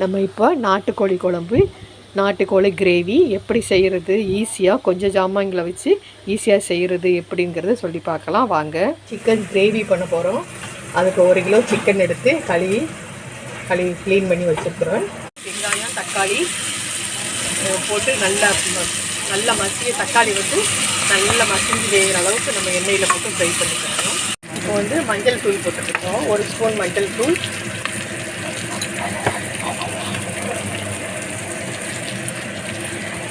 நம்ம இப்போ நாட்டுக்கோழி குழம்பு நாட்டுக்கோழி கிரேவி எப்படி செய்கிறது ஈஸியாக கொஞ்சம் ஜாமான்களை வச்சு ஈஸியாக செய்கிறது எப்படிங்கிறத சொல்லி பார்க்கலாம். வாங்க. சிக்கன் கிரேவி பண்ண போகிறோம் அதுக்கு ஒரு கிலோ சிக்கன் எடுத்து கழுவி கழுவி க்ளீன் பண்ணி வச்சுருக்குறோம். வெங்காயம் தக்காளி போட்டு நல்லா நல்ல நல்லா மசிய தக்காளி வந்து நல்லா மசிஞ்சு வேகிற அளவுக்கு நம்ம எண்ணெயில் போட்டு ஃப்ரை பண்ணிக்கணும் இப்போ வந்து மஞ்சள் தூள் போட்டுருக்கோம் ஒரு ஸ்பூன் மஞ்சள் தூள்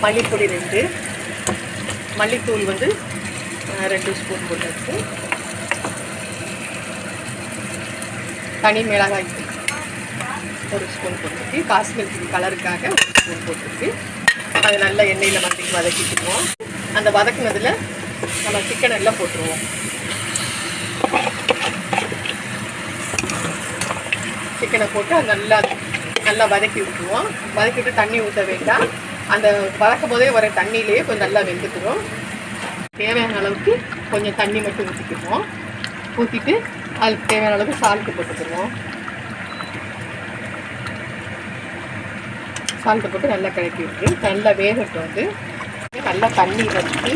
மல்லிப்பொடி ரெண்டு. மல்லித்தூள் வந்து ரெண்டு ஸ்பூன் போட்டுருக்கு. தனி மிளகாய் ஒரு ஸ்பூன் போட்டுருக்கு. காஷ்மீர் சில்லி கலருக்காக ஒரு ஸ்பூன் போட்டுருக்கு. அது நல்லா எண்ணெயில் வதக்கி வதக்கிட்டுருவோம் அந்த வதக்குனதில் நம்ம சிக்கன் எல்லாம் போட்டுருவோம். சிக்கனை போட்டு அது நல்லா நல்லா வதக்கி விட்டுருவோம். வதக்கி விட்டு தண்ணி ஊற்ற வேண்டாம். அந்த வதக்கும் போதே வர தண்ணியிலேயே கொஞ்சம் நல்லா வெந்துக்கிறோம். தேவையான அளவுக்கு கொஞ்சம் தண்ணி மட்டும் ஊற்றிக்குவோம் ஊற்றிட்டு அதுக்கு தேவையான அளவுக்கு சால்ட்டு போட்டுக்குவோம் சால்ட்டு போட்டு நல்லா கிளக்கி விட்டு நல்லா வேகட்டும் வந்து நல்லா தண்ணி வச்சு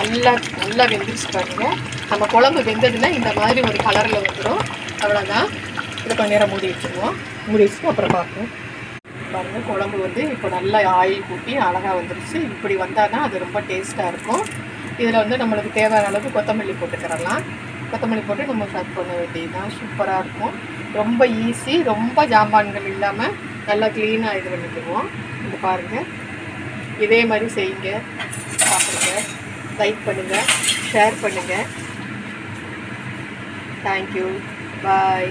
நல்லா நல்லா வெந்துருச்சு பாருங்கள் நம்ம குழம்பு வெந்ததுன்னா இந்த மாதிரி ஒரு கலரில் வந்துடும் அவ்வளோதான் இது கொஞ்சம் நேரம் மூடி வச்சுருவோம். மூடி வச்சுட்டு அப்புறம் பார்ப்போம். பாருங்கள் குழம்பு வந்து இப்போ நல்லா ஆயில் கூட்டி அழகாக வந்துருச்சு. இப்படி வந்தால் தான் அது ரொம்ப டேஸ்ட்டாக இருக்கும். இதில் வந்து நம்மளுக்கு தேவையான அளவுக்கு கொத்தமல்லி போட்டுக்கிறலாம் கொத்தமல்லி போட்டு நம்ம சர்வ் பண்ண வேண்டியதுதான். சூப்பராக இருக்கும். ரொம்ப ஈஸி ரொம்ப ஜாமான்கள் இல்லாமல் நல்லா க்ளீனாக இது பண்ணிக்குவோம் இது பாருங்கள் இதே மாதிரி செய்யுங்க. சாப்பிடுங்க. லைக் பண்ணுங்கள் ஷேர் பண்ணுங்கள் தேங்க்யூ பாய்